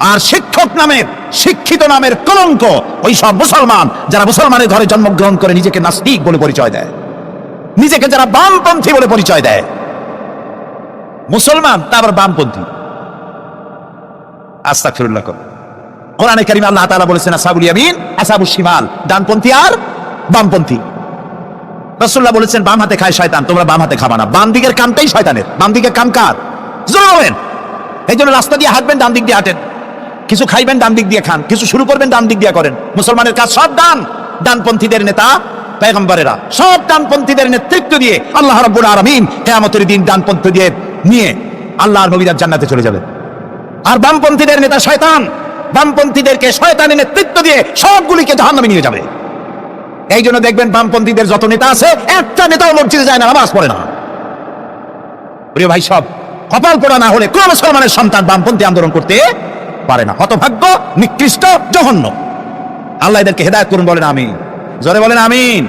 আর শিক্ষক নামের, শিক্ষিত নামের কলঙ্ক ওই সব মুসলমান যারা মুসলমানের ঘরে জন্মগ্রহণ করে নিজেকে নাস্তিক বলে পরিচয় দেয়। নিজেকে যারা বামপন্থী বলে পরিচয় দেয়। মুসলমান, তা আবার বামপন্থী। আস্তাগফিরুল্লাহ করো। কোরআনে কারিমে আল্লাহ তাআলা বলেছেন, আসাবুল ইয়ামিন আসাবুল শিমাল। ডানপন্থী আর বামপন্থী। রাসূলুল্লাহ বলেছেন, বাম হাতে খায় শয়তান, তোমরা বাম হাতে খাবা না। বাম দিকের কামটাই শয়তানের। বাম দিকের কাম কার? জোরে এই জন্য রাস্তা দিয়ে হাঁটবেন, ডান দিক দিয়ে হাঁটেন। কিছু খাইবেন, ডান দিক দিয়ে খান। কিছু শুরু করবেন, ডান দিক দিয়ে করেন। মুসলমানের কাজ সব ডান। ডানপন্থীদের নেতা পেগম্বরেরা সব ডানপন্থীদের নেতৃত্ব দিয়ে আল্লাহ রাব্বুল আলামিন কিয়ামতের দিন ডানপন্থী দিয়ে নিয়ে আল্লাহর নবীরা জান্নাতে চলে যাবে। আর বামপন্থীদের নেতা শয়তান। বামপন্থীদেরকে শয়তানের নেতৃত্ব দিয়ে সবগুলিকে জাহান্নামে নিয়ে যাবে। এই জন্য দেখবেন বামপন্থীদের যত নেতা আছে, একটা নেতাও মসজিদে যায় না, নামাজ পড়ে না। প্রিয় ভাই সব, কপাল পড়া না হলে কোন মুসলমানের সন্তান বামপন্থী আন্দোলন করতে পারে না। হতভাগ্য নিকৃষ্ট জঘন্য। আল্লাহ এদেরকে হেদায়ত করুন বলেন আমিন। জরে বলেন আমিন।